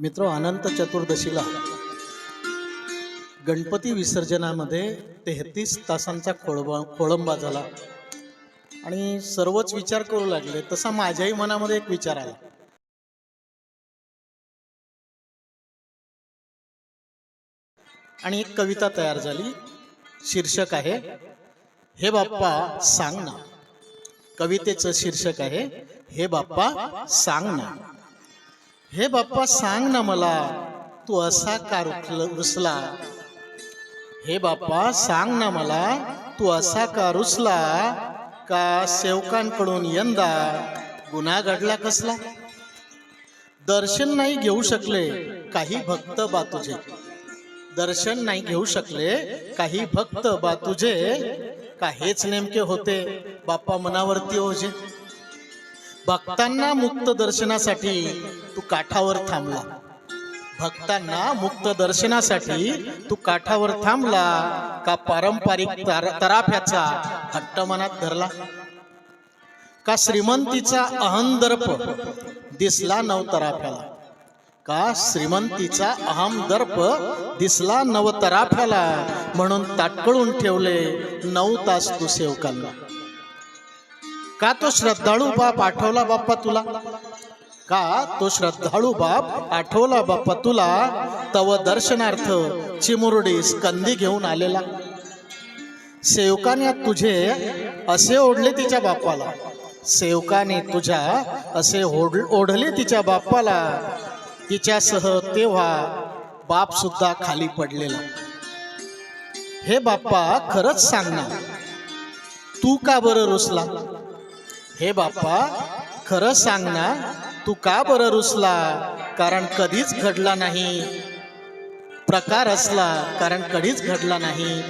मित्र अनंत चतुर्दशीला गणपती विसर्जनामध्ये तेहतीस तासांचा खोळबा खोळंबा झाला. आणि सर्वच विचार करू लागले तसा माझ्याही मनामध्ये एक विचार आला. आणि एक कविता तयार झाली. शीर्षक आहे हे बाप्पा सांग ना. कवितेचं शीर्षक आहे हे बाप्पा सांग ना. हे बाप्पा सांग ना मला तू असा का रुसला? हे बाप्पा सांग ना मला तू असा का रुसला का सेवकांकडून यंदा गुन्हा घडला कसला? दर्शन नाही घेऊ शकले काही भक्त बा तुझे दर्शन नाही घेऊ शकले काही भक्त बा तुझे का हेच नेमके होते बाप्पा मनावरती ओझे? भक्तांना मुक्त दर्शनासाठी तू काठावर थांबला. भक्तांना मुक्त दर्शनासाठी तू काठावर थांबला का पारंपरिक तराफ्याचा हट्ट मनात धरला? का श्रीमंतीचा अहंदर्प दिसला नवतराफ्याला? का श्रीमंतीचा अहम दर्प दिसला नवतराफ्याला? म्हणून ताटकळून ठेवले नऊ तास तू सेवकांना. का तो श्रद्धाळू बाप आठवला बाप्पा तुला? का तो श्रद्धाळू बाप आठवला बाप्पा तुला? तव दर्शनार्थ चिमुरडी स्कंदी घेऊन आलेला. सेवकाने तुझे असे ओढले तिच्या बापाला सेवकाने तुझ्या असे ओढ ओढले तिच्या बापाला तिच्यासह तेव्हा बाप सुद्धा खाली पडलेला. हे बाप्पा खरंच सांग ना तू का बरं रुसला? हे बाप्पा खरं सांग ना तू का बरं रुसला? कारण कधीच घडला नाही. प्रकार असला कारण कधीच घडला नाही.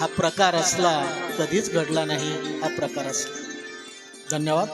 हा प्रकार असला कधीच घडला नाही. हा प्रकार असला. धन्यवाद.